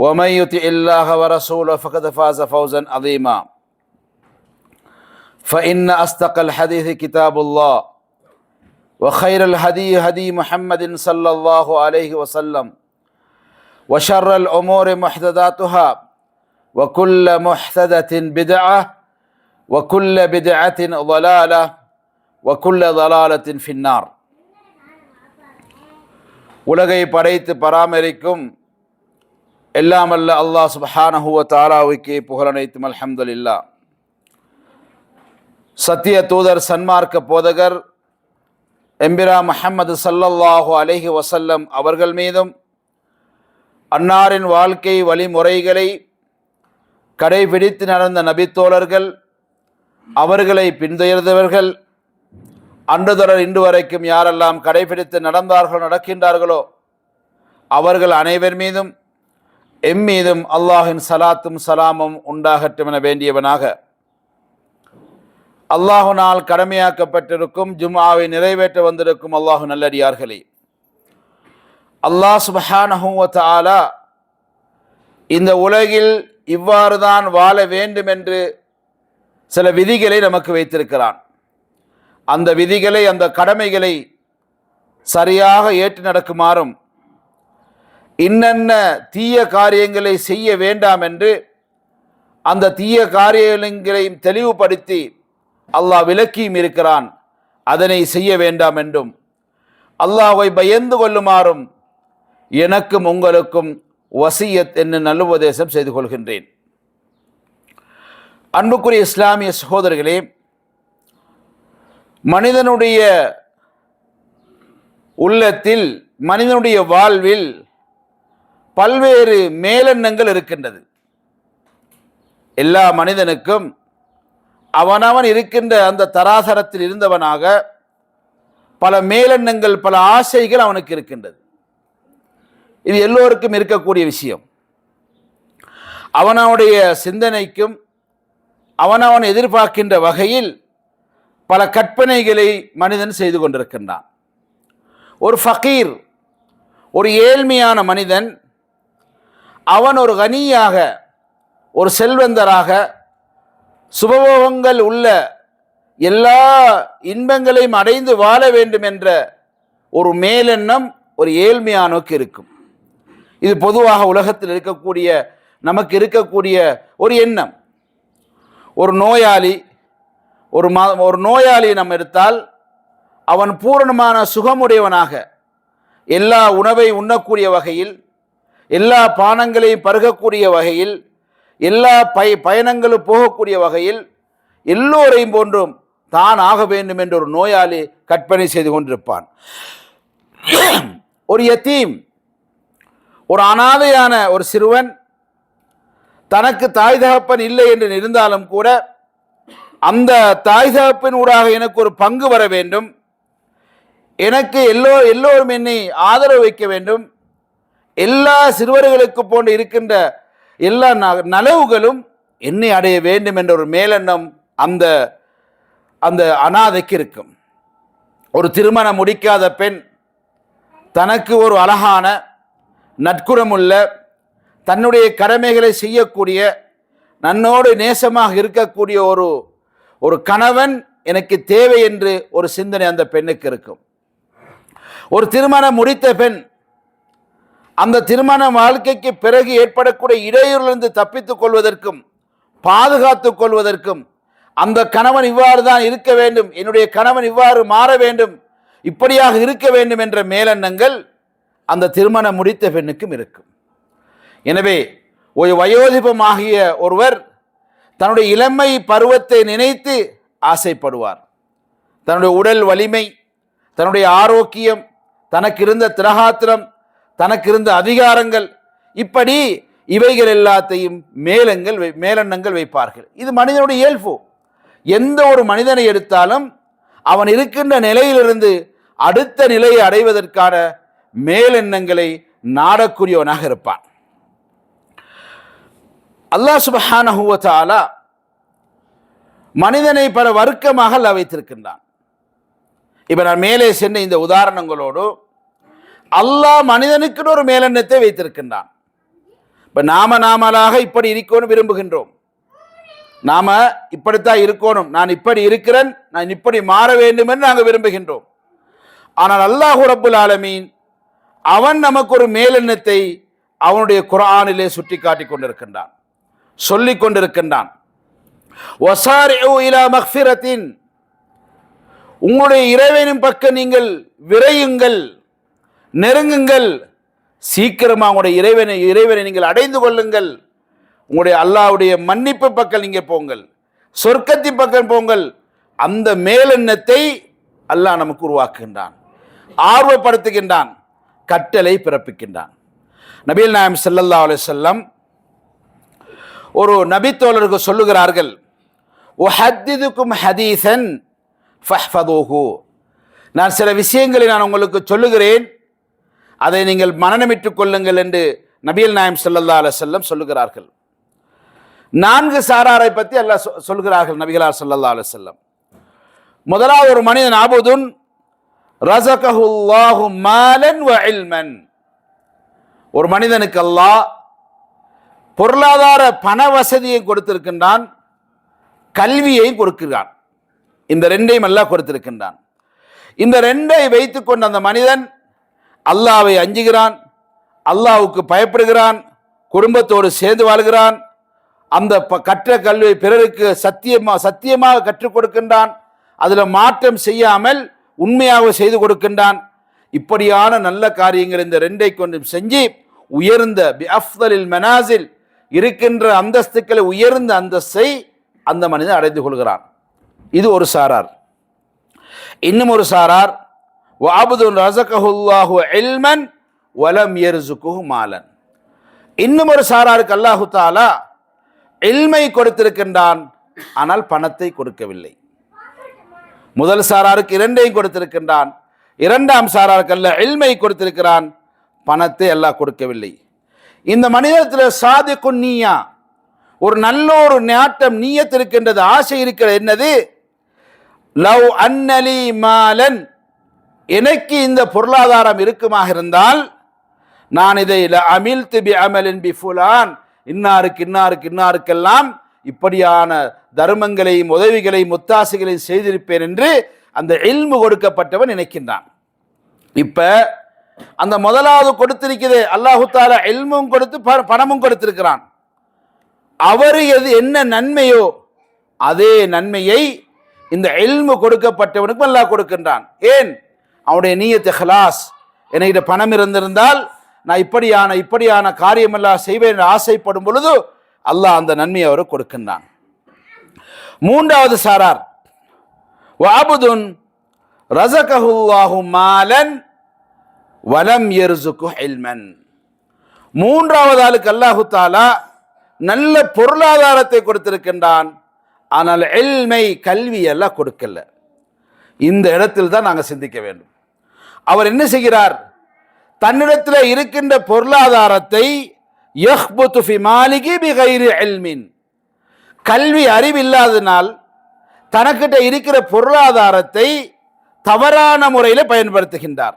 ومن يطع الله ورسوله فقد فاز فوزا عظيما فان اصدق الحديث كتاب الله وخير الهدي هدي محمد صلى الله عليه وسلم وشر الامور محدثاتها وكل محدثه بدعه وكل بدعه ضلاله وكل ضلاله في النار உலகை படைத்து பராமரிக்கும் எல்லாமல்ல அல்லாஹ் சுபஹானஹுவ தாலாவுக்கே புகழனைத்தும் அல்ஹம்துலில்லா சத்திய தூதர் சன்மார்க்க போதகர் எம்பிரா முஹம்மது சல்லல்லாஹு அலைஹி வசல்லம் அவர்கள் மீதும் அன்னாரின் வாழ்க்கை வழிமுறைகளை கடைபிடித்து நடந்த நபித்தோழர்கள் அவர்களை பின்தொடர்ந்தவர்கள் அன்று தொடர் இன்று வரைக்கும் யாரெல்லாம் கடைபிடித்து நடந்தார்களோ நடக்கின்றார்களோ அவர்கள் அனைவர் மீதும் எம் மீதும் அல்லாஹின் சலாத்தும் சலாமும் உண்டாகட்டும் என வேண்டியவனாக. அல்லாஹுனால் கடமையாக்கப்பட்டிருக்கும் ஜும்மாவை நிறைவேற்ற வந்திருக்கும் அல்லாஹு நல்லடியார்களே. அல்லாஹ் சுபஹானஹுவ ஆலா இந்த உலகில் இவ்வாறு தான் வாழ வேண்டும் என்று சில விதிகளை நமக்கு வைத்திருக்கிறான். அந்த விதிகளை அந்த கடமைகளை சரியாக ஏற்று நடக்குமாறும் இன்னென்ன தீய காரியங்களை செய்ய வேண்டாம் என்று அந்த தீய காரியங்களையும் தெளிவுபடுத்தி அல்லாஹ் விலக்கியும் இருக்கிறான். அதனை செய்ய வேண்டாம் என்றும். அல்லாஹை பயந்து கொள்ளுமாறும் எனக்கும் உங்களுக்கும் வசியத் என்று நல்லுபதேசம் செய்து கொள்கின்றேன். அன்புக்குரிய இஸ்லாமிய சகோதரர்களே மனிதனுடைய உள்ளத்தில் மனிதனுடைய வாழ்வில் பல்வேறு மேலெண்ணங்கள் இருக்கின்றது. எல்லா மனிதனுக்கும் அவனவன் இருக்கின்ற அந்த தராசரத்தில் இருந்தவனாக பல மேலெண்ணங்கள் பல ஆசைகள் அவனுக்கு இருக்கின்றது. இது எல்லோருக்கும் இருக்கக்கூடிய விஷயம். அவனவனுடைய சிந்தனைக்கும் அவனவன் எதிர்பார்க்கின்ற வகையில் பல கற்பனைகளை மனிதன் செய்து கொண்டிருக்கின்றான். ஒரு ஃபகீர் ஒரு ஏழ்மையான மனிதன் அவன் ஒரு கனியாக ஒரு செல்வந்தராக சுபபோகங்கள் உள்ள எல்லா இன்பங்களையும் அடைந்து வாழ வேண்டும் என்ற ஒரு மேலெண்ணம் ஒரு ஏழ்மையானோக்கு இருக்கும். இது பொதுவாக உலகத்தில் இருக்கக்கூடிய நமக்கு இருக்கக்கூடிய ஒரு எண்ணம். ஒரு நோயாளி ஒரு மா ஒரு நோயாளியை நம்ம எடுத்தால் அவன் பூரணமான சுகமுடையவனாக எல்லா உணவை உண்ணக்கூடிய வகையில் எல்லா பானங்களையும் பருகக்கூடிய வகையில் எல்லா பய பயணங்களும் போகக்கூடிய வகையில் எல்லோரையும் போன்றும் தான் ஆக வேண்டும் என்று ஒரு நோயாளி கற்பனை செய்து கொண்டிருப்பான். ஒரு யத்தீம் ஒரு அனாதையான ஒரு சிறுவன் தனக்கு தாய் தகப்பன் இல்லை என்று இருந்தாலும் கூட அந்த தாய் தகப்பின் ஊடாக எனக்கு ஒரு பங்கு வர வேண்டும். எனக்கு எல்லோ எல்லோரும் என்னை ஆதரவு வைக்க வேண்டும். எல்லா சிறுவர்களுக்கு போன்று இருக்கின்ற எல்லா ந- நலவுகளும் என்னை அடைய வேண்டும் என்ற ஒரு மேலெண்ணம் அந்த அந்த அனாதைக்கு இருக்கும். ஒரு திருமணம் முடிக்காத பெண் தனக்கு ஒரு அழகான நற்குணமுள்ள தன்னுடைய கடமைகளை செய்யக்கூடிய நன்னோடு நேசமாக இருக்கக்கூடிய ஒரு ஒரு கணவன் எனக்கு தேவை என்று ஒரு சிந்தனை அந்த பெண்ணுக்கு இருக்கும். ஒரு திருமணம் முடித்த பெண் அந்த திருமண வாழ்க்கைக்கு பிறகு ஏற்படக்கூடிய இடையூறிலிருந்து தப்பித்துக் கொள்வதற்கும் பாதுகாத்துக் கொள்வதற்கும் அந்த கணவன் இவ்வாறு தான் இருக்க வேண்டும் என்னுடைய கணவன் இவ்வாறு மாற வேண்டும் இப்படியாக இருக்க வேண்டும் என்ற மேலெண்ணங்கள் அந்த திருமணம் முடித்த பெண்ணுக்கும் இருக்கும். எனவே ஒரு வயோதிபமாகிய ஒருவர் தன்னுடைய இளமை பருவத்தை நினைத்து ஆசைப்படுவார். தன்னுடைய உடல் வலிமை தன்னுடைய ஆரோக்கியம் தனக்கு இருந்த திரகாத்திரம் தனக்கு இருந்த அதிகாரங்கள். இப்படி இவைகள் எல்லாத்தையும் மேலங்கள் வை- மேலெண்ணங்கள் வைப்பார்கள். இது மனிதனுடைய இயல்பு. எந்த ஒரு மனிதனை எடுத்தாலும் அவன் இருக்கின்ற நிலையிலிருந்து அடுத்த நிலையை அடைவதற்கான மேலெண்ணங்களை நாடக்கூடியவனாக இருப்பான். அல்லாஹ் சுப்ஹானஹு மனிதனை பல வர்க்கமாக அல்ல வைத்திருக்கின்றான். இப்போ நான் மேலே சென்ற இந்த உதாரணங்களோடு அல்லாஹ் மனிதனுக்குன்னு ஒரு மேலெண்ணத்தை வைத்திருக்கின்றான். இப்போ நாம நாமளாக இப்படி இருக்கணும் விரும்புகின்றோம். நாம இப்படித்தான் இருக்கணும். நான் இப்படி இருக்கிறேன் நான் இப்படி மாற வேண்டும் என்று நாங்கள் விரும்புகின்றோம். ஆனால் அல்லாஹு ரபுல் ஆலமீன் அவன் நமக்கு ஒரு மேலெண்ணத்தை அவனுடைய குரானிலே சுட்டி காட்டி கொண்டிருக்கின்றான். சொல்லி கொண்டிருக்கின்றான் உங்களுடைய இறைவனின் பக்கம் நீங்கள் விரையுங்கள். நெருங்குங்கள். சீக்கிரமாக உங்களுடைய இறைவனை இறைவனை நீங்கள் அடைந்து கொள்ளுங்கள். உங்களுடைய அல்லாஹ்வுடைய மன்னிப்பு பக்கம் நீங்கள் போங்கள். சொர்க்கத்தின் பக்கம் போங்கள். அந்த மேலெண்ணத்தை அல்லாஹ் நமக்கு உருவாக்குகின்றான். ஆர்வப்படுத்துகின்றான். கட்டளை பிறப்பிக்கின்றான். நபீல் நாயம் ஸல்லல்லாஹு அலி வஸல்லம் ஒரு நபித்தோழருக்கு சொல்லுகிறார்கள் உஹத்திதுக்கும் ஹதீசன் ஃபஹ்ஃபதூஹு. நான் சில விஷயங்களை நான் உங்களுக்கு சொல்லுகிறேன். அதை நீங்கள் மனநமிட்டுக் கொள்ளுங்கள் என்று நபியல் நாயம் ஸல்லல்லாஹு அலைஹி சொல்லுகிறார்கள். நான்கு சாராரை பற்றி அல்லாஹ் சொ- சொல்கிறார்கள் நபிகளார் ஸல்லல்லாஹு அலைஹி வஸல்லம். முதலாவது ஒரு மனிதன் ஆபுதுன் ரஸகஹுல்லாஹு மாலன் வ இல்மன். ஒரு மனிதனுக்கு அல்லாஹ் பொருளாதார பண வசதியை கொடுத்திருக்கின்றான் கல்வியை கொடுக்கிறான். இந்த ரெண்டையும் அல்ல கொடுத்திருக்கின்றான். இந்த ரெண்டை வைத்துக்கொண்டு அந்த மனிதன் அல்லாவை அஞ்சுகிறான் அல்லாவுக்கு பயப்படுகிறான் குடும்பத்தோடு சேர்ந்து வாழ்கிறான் அந்த ப- கற்ற கல்வியை பிறருக்கு சத்தியமா சத்தியமாக கற்றுக் கொடுக்கின்றான் அதில் மாற்றம் செய்யாமல் உண்மையாக செய்து கொடுக்கின்றான். இப்படியான நல்ல காரியங்கள் இந்த ரெண்டை கொண்டும் செஞ்சு உயர்ந்த அஃதலில் மனாசில் இருக்கின்ற அந்தஸ்துக்களை உயர்ந்த அந்தஸ்தை அந்த மனிதன் அடைந்து கொள்கிறான். இது ஒரு சாரார். இன்னும் ஒரு சாரார் வாபுதுன் ரசகஹுல்லாஹு இல்மன் வலம் யர்சுகுஹு மாலன் இன்னும் ஒரு சாராருக்கு அல்லாஹு தாலா இல்மை கொடுத்திருக்கின்றான். ஆனால் பணத்தை கொடுக்கவில்லை. முதல் சாராருக்கு இரண்டையும் கொடுத்திருக்கின்றான். இரண்டாம் சாராருக்கு அல்ல இல்மை கொடுத்திருக்கிறான். பணத்தை எல்லாம் கொடுக்கவில்லை. இந்த மனிதத்தில் சாதிக்கு நீயா? ஒரு நல்ல ஒரு நாட்டம் நீயத்திருக்கின்றது. ஆசை இருக்கிறது என்னது? லவ் அன்னலி மாலன் எனக்கு இந்த பொருளாதாரம் இருக்குமாக இருந்தால் நான் இதை அமில் பி அமலின் பி ஃபுலான் இன்னாருக்கு இன்னாருக்கு இன்னாருக்கெல்லாம் இப்படியான தர்மங்களையும் உதவிகளையும் முத்தாசைகளையும் செய்திருப்பேன் என்று அந்த இல்மு கொடுக்கப்பட்டவன் நினைக்கின்றான். இப்போ அந்த முதலாவது கொடுத்திருக்கிறது அல்லாஹு தாலா இல்மும் கொடுத்து பணமும் கொடுத்திருக்கிறான். அவர் எது என்ன நன்மையோ அதே நன்மையை இந்த இல்மு கொடுக்கப்பட்டவனுக்கும் அல்லாஹ் கொடுக்கின்றான். ஏன்? அவனுடைய நீயத்தை ஹலாஸ் என்கிட்ட பணம் இருந்திருந்தால் நான் இப்படியான இப்படியான காரியமெல்லாம் செய்வேன் என்று ஆசைப்படும் பொழுது அல்லாஹ் அந்த நன்மையை அவர் கொடுக்கின்றான். மூன்றாவது சாரார். வாபுதுன் ரசகஹுல்லாஹு மாலன் வலம் எருசுக்கு ஹெல்மன் மூன்றாவது ஆளுக்கு அல்லாஹு தாலா நல்ல பொருளாதாரத்தை கொடுத்திருக்கின்றான். ஆனால் எல்மை கல்வியெல்லாம் கொடுக்கல. இந்த இடத்தில் தான் நாங்கள் சிந்திக்க வேண்டும். அவர் என்ன செய்கிறார்? தன்னிடத்தில் இருக்கின்ற பொருளாதாரத்தை கல்வி அறிவு மாலிகி கல்வி தனக்கிட்ட இருக்கிற பொருளாதாரத்தை தவறான முறையில் பயன்படுத்துகின்றார்.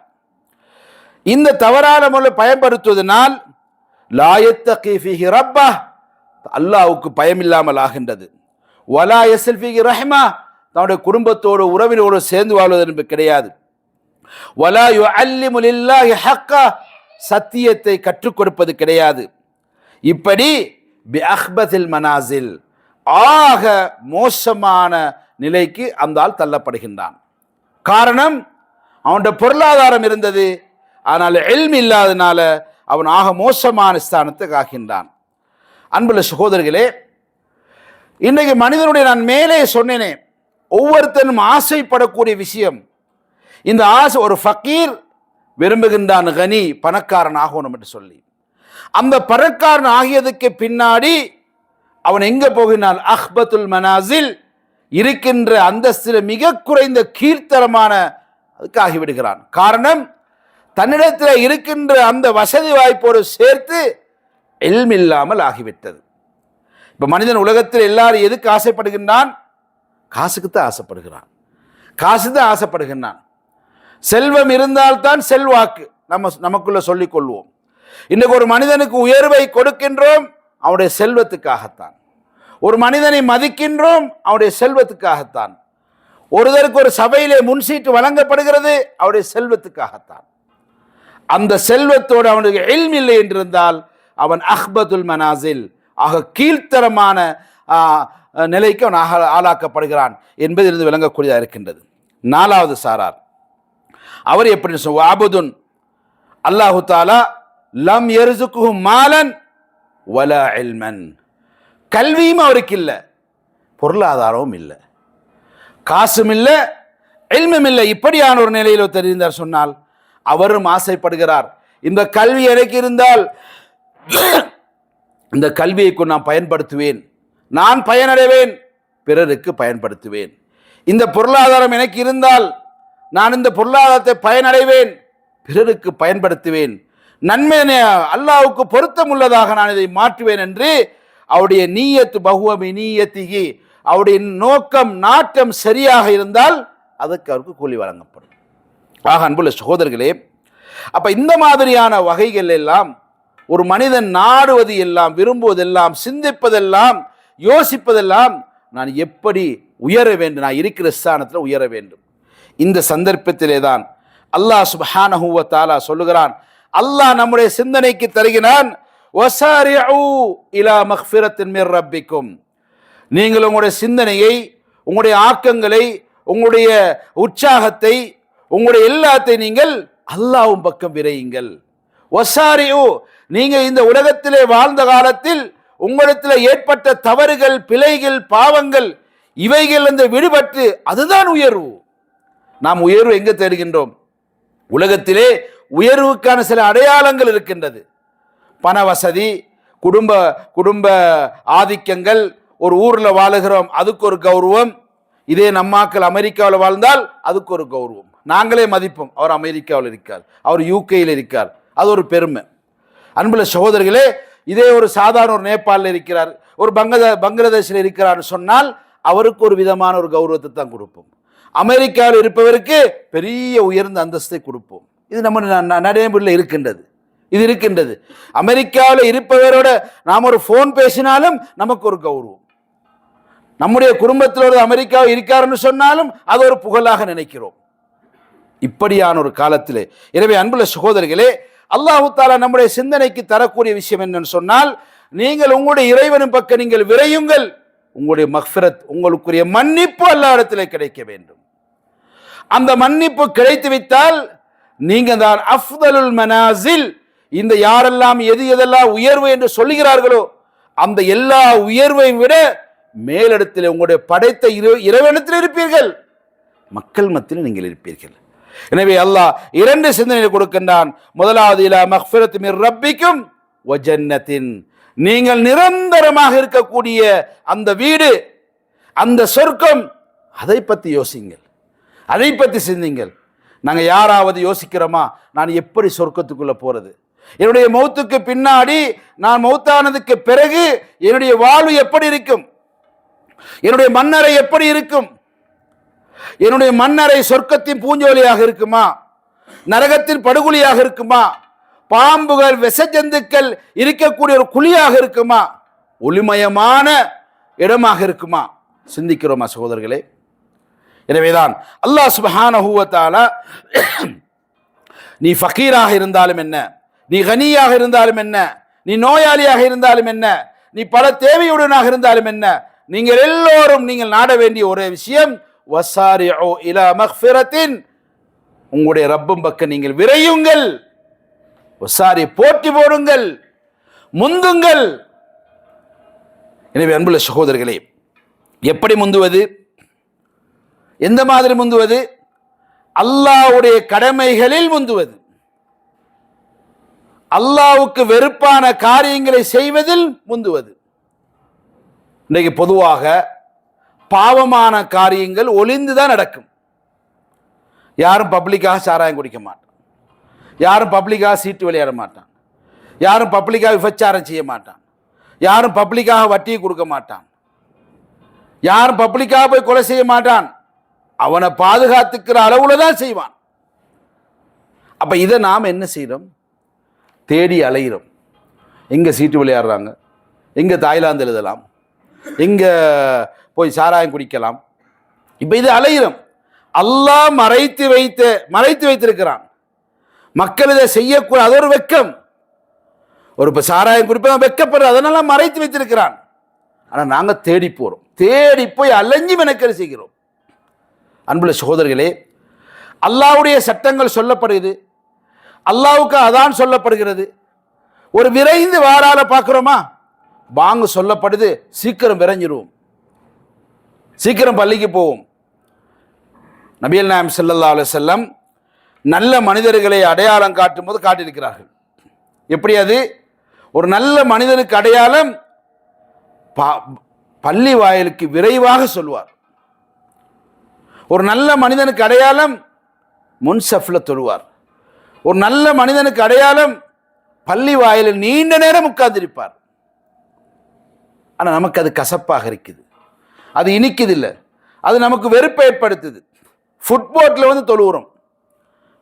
இந்த தவறான முறையில் பயன்படுத்துவதனால் லாயத்தகி ரப்பா அல்லாவுக்கு பயமில்லாமல் ஆகின்றது. ஒலா எஸ்எல்ஃபிகி ரஹ்மா தன்னுடைய குடும்பத்தோடு உறவினோடு சேர்ந்து வாழ்வது என்பது கிடையாது. வலா யு அல்லிமுலில்லாஹி ஹக்கா சத்தியத்தை கற்றுக் கொடுப்பது கிடையாது. இப்படி பி அஹ்பதில் மனாசில் ஆக மோசமான நிலைக்கு அந்த ஆள் தள்ளப்படுகின்றான். காரணம் அவனுடைய பொருளாதாரம் இருந்தது. ஆனால் எல்மி இல்லாதனால அவன் ஆக மோசமான ஸ்தானத்துக்கு ஆகின்றான். அன்புள்ள சகோதரர்களே இன்றைக்கு மனிதனுடைய நான் மேலே சொன்னேனே ஒவ்வொருத்தனும் ஆசைப்படக்கூடிய விஷயம் இந்த ஆசை ஒரு ஃபக்கீர் விரும்புகின்றான் கனி பணக்காரன் ஆகணும் என்று சொல்லி. அந்த பணக்காரன் ஆகியதுக்கு பின்னாடி அவன் எங்கே போகின்றான்? அஹ்பத்துல் மனாசில் இருக்கின்ற அந்தஸ்தில் மிக குறைந்த கீழ்த்தரமான அதுக்கு ஆகிவிடுகிறான் காரணம் தன்னிடத்தில் இருக்கின்ற அந்த வசதி வாய்ப்போடு சேர்த்து எல்மில்லாமல் ஆகிவிட்டது. இப்போ மனிதன் உலகத்தில் எல்லாரும் எதுக்கு ஆசைப்படுகின்றான்? காசுக்கு தான் ஆசைப்படுகிறான். காசு தான் ஆசைப்படுகின்றான். செல்வம் இருந்தால்தான் செல்வாக்கு. நம்ம நமக்குள்ள சொல்லிக் கொள்வோம் இன்னைக்கு ஒரு மனிதனுக்கு உயர்வை கொடுக்கின்றோம் அவனுடைய செல்வத்துக்காகத்தான். ஒரு மனிதனை மதிக்கின்றோம் அவனுடைய செல்வத்துக்காகத்தான். ஒருதருக்கு ஒரு சபையிலே முன்சீட்டு வழங்கப்படுகிறது அவருடைய செல்வத்துக்காகத்தான். அந்த செல்வத்தோடு அவனுக்கு எல்ம் இல்லை என்றிருந்தால் அவன் அஹ்பதுல் மனாசில் ஆக கீழ்த்தரமான நிலைக்கு அவன் ஆளாக்கப்படுகிறான் ஆளாக்கப்படுகிறான் இருந்து விளங்கக்கூடியதாக இருக்கின்றது. நாலாவது சாரார். அவர் எப்படி சொல் அல்லாஹு தாலா லம் எருசுக்கு மாலன் வல இல்மன். கல்வியும் அவருக்கு இல்லை பொருளாதாரமும் இல்லை காசும் இல்லை எல்மும் இல்லை. இப்படியான ஒரு நிலையில் தெரிந்தார் சொன்னால் அவரும் ஆசைப்படுகிறார். இந்த கல்வி எனக்கு இருந்தால் இந்த கல்வியை நான் பயன்படுத்துவேன் நான் பயனடைவேன் பிறருக்கு பயன்படுத்துவேன். இந்த பொருளாதாரம் எனக்கு இருந்தால் நான் இந்த பொருளாதாரத்தை பயனடைவேன் பிறருக்கு பயன்படுத்துவேன். நன்மை அல்லாவுக்கு பொருத்தம் உள்ளதாக நான் இதை மாற்றுவேன் என்று அவருடைய நீயத்து பகுவமி நீயத்திகி அவருடைய நோக்கம் நாட்டம் சரியாக இருந்தால் அதற்கு அவருக்கு கூலி வழங்கப்படும். ஆக அன்புள்ள சகோதரர்களே அப்போ இந்த மாதிரியான வகைகள் எல்லாம் ஒரு மனிதன் நாடுவது எல்லாம் விரும்புவதெல்லாம் சிந்திப்பதெல்லாம் யோசிப்பதெல்லாம் நான் எப்படி உயர வேண்டும் நான் இருக்கிற ஸ்தானத்தில் உயர வேண்டும். இந்த சந்தர்ப்பத்திலே தான் அல்லாஹ் சுப்ஹானஹு தாலா சொல்லுகிறான் அல்லாஹ் நம்முடைய சிந்தனைக்கு தருகிறான் இலா மக்ஃபிரத்தின் மிர் ரப்பிக்கும். நீங்கள் உங்களுடைய சிந்தனையை உங்களுடைய ஆக்கங்களை உங்களுடைய உற்சாகத்தை உங்களுடைய எல்லாத்தை நீங்கள் அல்லாவும் பக்கம் விரையுங்கள். ஒசாரியோ நீங்கள் இந்த உலகத்திலே வாழ்ந்த காலத்தில் உங்களிடத்தில் ஏற்பட்ட தவறுகள் பிழைகள் பாவங்கள் இவைகள் இந்த விடுபட்டு அதுதான் உயர்வு. நாம் உயர்வு எங்கே தேடுகின்றோம்? உலகத்திலே உயர்வுக்கான சில அடையாளங்கள் இருக்கின்றது. பண வசதி குடும்ப குடும்ப ஆதிக்கங்கள் ஒரு ஊரில் வாழுகிறோம் அதுக்கு ஒரு கௌரவம். இதே நம்மாக்கள் அமெரிக்காவில் வாழ்ந்தால் அதுக்கு ஒரு கௌரவம். நாங்களே மதிப்போம். அவர் அமெரிக்காவில் இருக்கார். அவர் யூகேயில் இருக்கார். அது ஒரு பெருமை. அன்புல சகோதரர்களே இதே ஒரு சாதாரண ஒரு நேபாளில் இருக்கிறார். ஒரு பங்கதா பங்களாதேஷில் இருக்கிறார்னு சொன்னால் அவருக்கு ஒரு விதமான ஒரு கௌரவத்தை தான் கொடுப்போம். அமெரிக்காவில் இருப்பவருக்கு பெரிய உயர்ந்த அந்தஸ்தை கொடுப்போம். இது நம்ம ந- நடைமுறையில் இருக்கின்றது. இது இருக்கின்றது. அமெரிக்காவில் இருப்பவரோட நாம் ஒரு ஃபோன் பேசினாலும் நமக்கு ஒரு கௌரவம். நம்முடைய குடும்பத்திலோடு அமெரிக்காவில் இருக்காருன்னு சொன்னாலும் அது ஒரு புகழாக நினைக்கிறோம். இப்படியான ஒரு காலத்திலே. எனவே அன்புள்ள சகோதரர்களே அல்லாஹு தாலா நம்முடைய சிந்தனைக்கு தரக்கூடிய விஷயம் என்னன்னு சொன்னால் நீங்கள் உங்களுடைய இறைவனும் பக்கம் நீங்கள் விரையுங்கள். உங்களுடைய மக்ஃபிரத் உங்களுக்குரிய மன்னிப்பு எல்லா இடத்திலே கிடைக்க வேண்டும். அந்த மன்னிப்பு கிடைத்து விட்டால் நீங்க தான் அஃதலுல் மனாசில் இந்த யாரெல்லாம் எது எதெல்லாம் உயர்வு என்று சொல்லுகிறார்களோ அந்த எல்லா உயர்வை விட மேலிடத்தில் உங்களுடைய படைத்த இரு இறைவனத்தில் இருப்பீர்கள். மக்கள் மத்தியில் நீங்கள் இருப்பீர்கள். எனவே அல்லாஹ் இரண்டு சிந்தனையை கொடுக்கின்றான். முதலாவது இலா மக்ஃபிரத் மிர் ரப்பிக்கும் வஜன்னத்தின் நீங்கள் நிரந்தரமாக இருக்கக்கூடிய அந்த வீடு அந்த சொர்க்கம் அதை பற்றி யோசிங்கள் அதை பற்றி சிந்திங்கள் நாங்கள் யாராவது யோசிக்கிறோமா? நான் எப்படி சொர்க்கத்துக்குள்ளே போகிறது என்னுடைய மௌத்துக்கு பின்னாடி நான் மௌத்தானதுக்கு பிறகு என்னுடைய வாழ்வு எப்படி இருக்கும்? என்னுடைய மன்னரை எப்படி இருக்கும்? என்னுடைய மன்னரை சொர்க்கத்தின் பூஞ்சோலியாக இருக்குமா? நரகத்தின் படுகொலியாக இருக்குமா? பாம்புகள் விஷஜந்துக்கள் இருக்கக்கூடிய ஒரு குழியாக இருக்குமா? ஒளிமயமான இடமாக இருக்குமா? சிந்திக்கிறோமா சகோதரர்களே? எனவேதான் அல்லாஹ் சுபஹானஹூவத்தால நீ ஃபக்கீராக இருந்தாலும் என்ன? நீ கனியாக இருந்தாலும் என்ன? நீ நோயாளியாக இருந்தாலும் என்ன? நீ பல தேவையுடனாக இருந்தாலும் என்ன? நீங்கள் எல்லோரும் நீங்கள் நாட வேண்டிய ஒரே விஷயம் வசாரிஉ இலா மக்ஃபிரத்தின் உங்களுடைய ரப்பும் பக்கம் நீங்கள் விரையுங்கள். ஒசாரி போட்டி போடுங்கள் முந்துங்கள். எனவே அன்புள்ள சகோதரர்களே எப்படி முந்துவது? எந்த மாதிரி முந்துவது? அல்லாஹ்வுடைய கடமைகளில் முந்துவது. அல்லாவுக்கு வெறுப்பான காரியங்களை செய்வதில் முந்துவது. இன்றைக்கு பொதுவாக பாவமான காரியங்கள் ஒளிந்து தான் நடக்கும். யாரும் பப்ளிக்காக சாராயம் குடிக்க மாட்டோம் யாரும் பப்ளிக்காக சீட்டு விளையாட மாட்டான். யாரும் பப்ளிக்காக விபச்சாரம் செய்ய மாட்டான். யாரும் பப்ளிக்காக வட்டியை கொடுக்க மாட்டான். யாரும் பப்ளிக்காக போய் கொலை செய்ய மாட்டான். அவனை பாதுகாத்துக்கிற அளவுல தான் செய்வான். அப்போ இதை நாம் என்ன செய்கிறோம் தேடி அலைகிறோம் எங்கே சீட்டு விளையாடுறாங்க எங்கே தாய்லாந்து எழுதலாம்? எங்கே போய் சாராயம் குடிக்கலாம்? இப்போ இது அலைகிறோம் அல்லாஹ் மறைத்து வைத்து மறைத்து வைத்திருக்கிறான். மக்கள் இதை செய்யக்கூடாது அது ஒரு வெக்கம். ஒரு இப்போ சாராயம் குறிப்பாக வெக்கப்படுற அதனால மறைத்து வைத்திருக்கிறான். ஆனால் நாங்கள் தேடி போகிறோம் தேடி போய் அலைஞ்சு மெனக்கல் செய்கிறோம். அன்புள்ள சகோதரர்களே அல்லாஹ்வுடைய சட்டங்கள் சொல்லப்படுகிறது. அல்லாவுக்கு அதான் சொல்லப்படுகிறது. ஒரு விரைந்து வாரால பார்க்குறோமா? வாங்க சொல்லப்படுது சீக்கிரம் விரைஞ்சிருவோம். சீக்கிரம் பள்ளிக்கு போவோம். நபியல் நாயம் ஸல்லல்லாஹு அலைஹி நல்ல மனிதர்களை அடையாளம் காட்டும் போது காட்டியிருக்கிறார்கள். எப்படி அது? ஒரு நல்ல மனிதனுக்கு அடையாளம் பா- பள்ளி வாயிலுக்கு விரைவாக சொல்வார். ஒரு நல்ல மனிதனுக்கு அடையாளம் முன்சஃப்ல தொழுவார். ஒரு நல்ல மனிதனுக்கு அடையாளம் பள்ளி வாயிலில் நீண்ட நேரம் உட்கார்ந்திருப்பார். ஆனால் நமக்கு அது கசப்பாக இருக்குது. அது இனிக்குது இல்லை. அது நமக்கு வெறுப்பை ஏற்படுத்துது. ஃபுட்போர்ட்டில் வந்து தொழுகிறோம்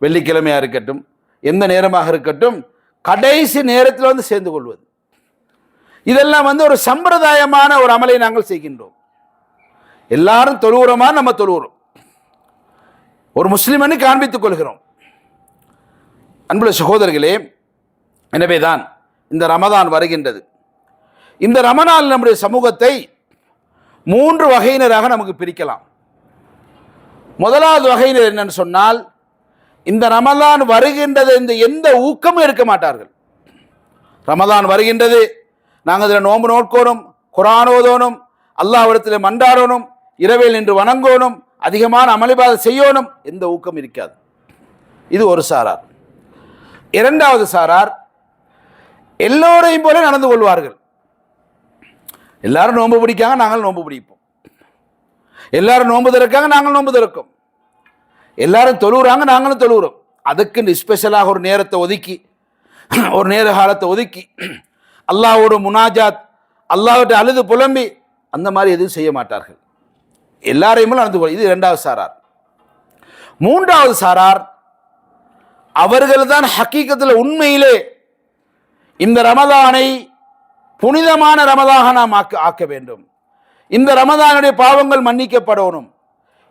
வெள்ளிக்கிழமையாக இருக்கட்டும் எந்த நேரமாக இருக்கட்டும் கடைசி நேரத்தில் வந்து சேர்ந்து கொள்வது. இதெல்லாம் வந்து ஒரு சம்பிரதாயமான ஒரு அமலை நாங்கள் செய்கின்றோம். எல்லாரும் தொழுகிறோமா நம்ம தொழுகிறோம் ஒரு முஸ்லிமனு காண்பித்துக் கொள்கிறோம். அன்புள்ள சகோதரர்களே எனவேதான் இந்த ரமதான் வருகின்றது. இந்த ரமனால் நம்முடைய சமூகத்தை மூன்று வகையினராக நமக்கு பிரிக்கலாம். முதலாவது வகையினர் என்னன்னு சொன்னால் இந்த ரமலான் வருகின்றது இந்த எந்த ஊக்கமும் எடுக்க மாட்டார்கள். ரமலான் வருகின்றது. நாங்கள் இதில் நோன்பு நோட்கோணும் குரானோதோனும் ஓதோனும் அல்லாஹ்விடத்தில் மண்டாடணும் இரவில் நின்று வணங்கோணும் அதிகமான அமளிபாத செய்யணும் எந்த ஊக்கம் இருக்காது. இது ஒரு சாரார். இரண்டாவது சாரார் எல்லோரையும் போல நடந்து கொள்வார்கள். எல்லாரும் நோன்பு பிடிக்காங்க நாங்கள் நோன்பு பிடிப்போம். எல்லாரும் நோன்பு திறக்காங்க நாங்கள் நோன்பு திறக்கும். எல்லாரும் தொழுகிறாங்க நாங்களும் தொழுகிறோம் அதுக்குன்னு ஸ்பெஷலாக ஒரு நேரத்தை ஒதுக்கி ஒரு நேர காலத்தை ஒதுக்கி அல்லாவோட முனாஜாத் அல்லாவிட்ட அழுது புலம்பி அந்த மாதிரி எதுவும் செய்ய மாட்டார்கள். எல்லாரையுமே நடந்து கொள் இது இரண்டாவது சாரார். மூன்றாவது சாரார் அவர்கள் தான் ஹக்கீக்கத்தில் உண்மையிலே இந்த ரமதானை புனிதமான ரமதாக நாம் ஆக்க ஆக்க வேண்டும். இந்த ரமதானுடைய பாவங்கள் மன்னிக்கப்படணும்.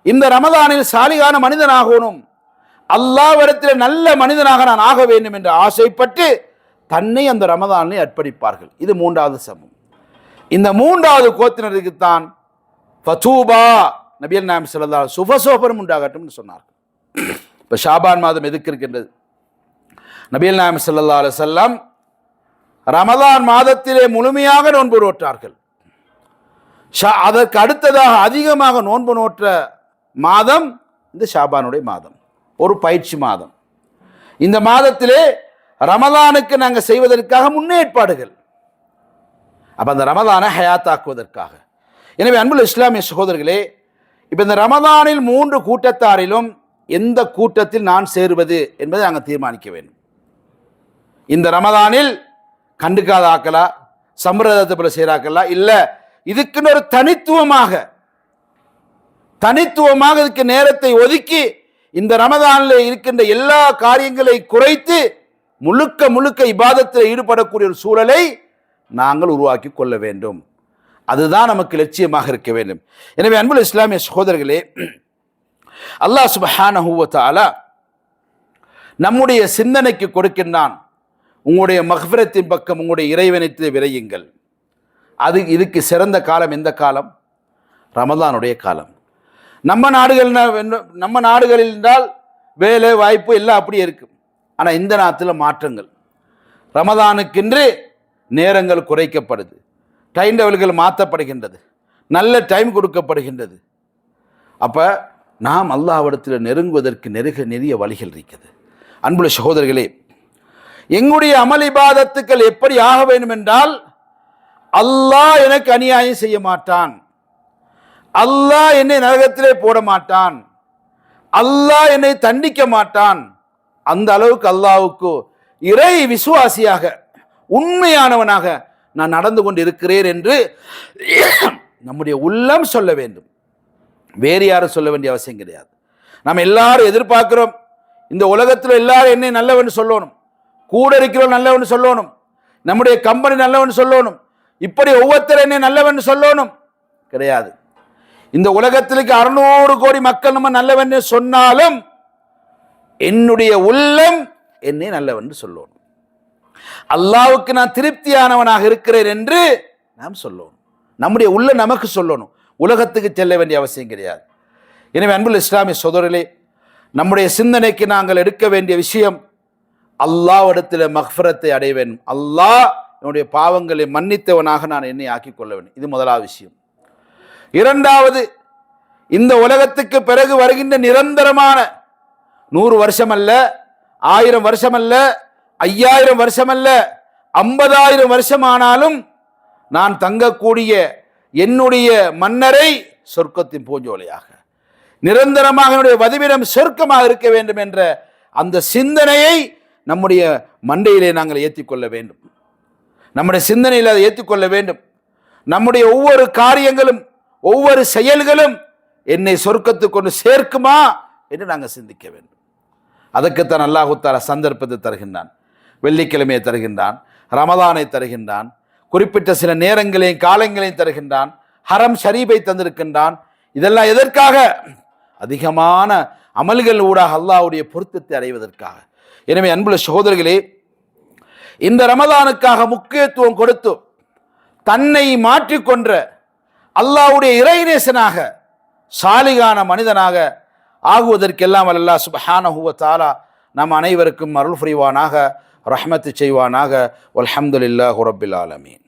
இந்த ரமதானில் சாலிகான மனிதனாகணும். அல்லாவிடத்தில் நல்ல மனிதனாக நான் ஆக வேண்டும் என்று ஆசைப்பட்டு தன்னை அந்த ரமதானை அர்ப்பணிப்பார்கள். இது மூன்றாவது சமம். இந்த மூன்றாவது கோத்தினருக்குத்தான் ஃபதூபா நபியல் நாயம் சொல்லலாம் சுபசோபரம் உண்டாகட்டும்னு சொன்னார்கள். இப்போ ஷாபான் மாதம் எதுக்கு இருக்கின்றது? நபியல் நாயம் சல்லா அலைஹி வஸல்லம் ரமதான் மாதத்திலே முழுமையாக நோன்பு நோற்றார்கள். ஷா- அதற்கு அடுத்ததாக அதிகமாக நோன்பு நோற்ற மாதம் இந்த ஷாபானுடைய மாதம். ஒரு பயிற்சி மாதம். இந்த மாதத்திலே ரமதானுக்கு நாங்கள் செய்வதற்காக முன்னேற்பாடுகள். அப்போ அந்த ரமதானை ஹயாத்தாக்குவதற்காக. எனவே அன்புள்ள இஸ்லாமிய சகோதரர்களே இப்போ இந்த ரமதானில் மூன்று கூட்டத்தாரிலும் எந்த கூட்டத்தில் நான் சேருவது என்பதை நாங்கள் தீர்மானிக்க வேண்டும். இந்த ரமதானில் கண்டுக்காத ஆக்கலா சம்பிரதாயத்தை போல செய்கிறாக்கலா இல்லை இதுக்குன்னு ஒரு தனித்துவமாக தனித்துவமாக இதுக்கு நேரத்தை ஒதுக்கி இந்த ரமதானில் இருக்கின்ற எல்லா காரியங்களை குறைத்து முழுக்க முழுக்க இபாதத்தில் ஈடுபடக்கூடிய ஒரு சூழலை நாங்கள் உருவாக்கி கொள்ள வேண்டும். அதுதான் நமக்கு லட்சியமாக இருக்க வேண்டும். எனவே அன்புல் இஸ்லாமிய சகோதரர்களே அல்லாஹ் சுபஹானஹு நம்முடைய சிந்தனைக்கு கொடுக்கின்றான். உங்களுடைய மஹ்ஃபிரத்தின் பக்கம் உங்களுடைய இறைவனைத்து விரையுங்கள். அது இதுக்கு சிறந்த காலம் எந்த காலம்? ரமதானுடைய காலம். நம்ம நாடுகள் நம்ம நாடுகளில் என்றால் வேலை வாய்ப்பு எல்லாம் அப்படியே இருக்கும் ஆனால் இந்த நாட்டில் மாற்றங்கள். ரமதானுக்கென்று நேரங்கள் குறைக்கப்படுது. டைம் டேபிள்கள் மாற்றப்படுகின்றது நல்ல டைம் கொடுக்கப்படுகின்றது. அப்போ நாம் அல்லாஹ்விடத்தில் நெருங்குவதற்கு நெருக நெறிய வழிகள் இருக்குது. அன்புள்ள சகோதரர்களே எங்களுடைய அமல் இபாதத்துக்கள் எப்படி ஆக வேண்டும் என்றால் அல்லாஹ் எனக்கு அநியாயம் செய்ய மாட்டான். அல்லாஹ் என்னை நரகத்திலே போட மாட்டான் அல்லாஹ் என்னை தண்டிக்க மாட்டான் அந்த அளவுக்கு அல்லாவுக்கு இறை விசுவாசியாக உண்மையானவனாக நான் நடந்து கொண்டு இருக்கிறேன் என்று நம்முடைய உள்ளம் சொல்ல வேண்டும். வேறு யாரும் சொல்ல வேண்டிய அவசியம் கிடையாது. நம்ம எல்லாரும் எதிர்பார்க்கிறோம் இந்த உலகத்தில் எல்லாரும் என்னை நல்லவன் சொல்லணும் கூட இருக்கிறோம் நல்லவன் சொல்லணும் நம்முடைய கம்பெனி நல்லவன் சொல்லணும் இப்படி ஒவ்வொருத்தரும் என்னை நல்லவன் சொல்லணும் கிடையாது. இந்த உலகத்திற்கு அறுநூறு கோடி மக்கள் நம்ம நல்லவன் சொன்னாலும் என்னுடைய உள்ளம் என்னை நல்லவன் சொல்லணும். அல்லாவுக்கு நான் திருப்தியானவனாக இருக்கிறேன் என்று நாம் சொல்லணும். நம்முடைய உள்ள நமக்கு சொல்லணும். உலகத்துக்கு செல்ல வேண்டிய அவசியம் கிடையாது. எனவே அன்புல் இஸ்லாமிய சோதரிலே நம்முடைய சிந்தனைக்கு நாங்கள் எடுக்க வேண்டிய விஷயம் அல்லாவிடத்தில் மஹ்ஃபரத்தை அடைய வேண்டும். அல்லாஹ் என்னுடைய பாவங்களை மன்னித்தவனாக நான் என்னை ஆக்கிக் கொள்ள வேண்டும். இது முதலாவது விஷயம். இரண்டாவது இந்த உலகத்துக்கு பிறகு வருகின்ற நிரந்தரமான நூறு வருஷம் அல்ல ஆயிரம் வருஷம் அல்ல ஐயாயிரம் வருஷம் அல்ல ஐம்பதாயிரம் வருஷமானாலும் நான் தங்கக்கூடிய என்னுடைய மன்னரை சொர்க்கத்தின் பூஞ்சோலையாக நிரந்தரமாக என்னுடைய வதிவிடம் சொர்க்கமாக இருக்க வேண்டும் என்ற அந்த சிந்தனையை நம்முடைய மண்டையிலே நாங்கள் ஏற்றிக்கொள்ள வேண்டும். நம்முடைய சிந்தனையில் அதை ஏற்றிக்கொள்ள வேண்டும். நம்முடைய ஒவ்வொரு காரியங்களும் ஒவ்வொரு செயல்களும் என்னை சொர்க்கத்துக்கு கொண்டு சேர்க்குமா என்று நாங்கள் சிந்திக்க வேண்டும். அதுக்குத்தான் அல்லாஹுத்தார சந்தர்ப்பத்தை தருகின்றான் வெள்ளிக்கிழமையை தருகின்றான் ரமதானை தருகின்றான் குறிப்பிட்ட சில நேரங்களையும் காலங்களையும் தருகின்றான் ஹரம் ஷரீபை தந்திருக்கின்றான். இதெல்லாம் எதற்காக? அதிகமான அமல்கள் ஊடாக அல்லாஹ்வுடைய பொருத்தத்தை அடைவதற்காக. எனவே அன்புள்ள சகோதரர்களே இந்த ரமதானுக்காக முக்கியத்துவம் கொடுத்து தன்னை மாற்றிக்கொன்ற அல்லாஹ்வுடைய இறைநேசனாக சாலிகான மனிதனாக ஆகுவதற்கெல்லாம் அல்லா சுபஹானஹுவ தாலா நம் அனைவருக்கும் அருள் புரிவானாக ரஹ்மத்து செய்வானாக வல்ஹம்துலில்லாஹி ரபில் ஆலமீன்.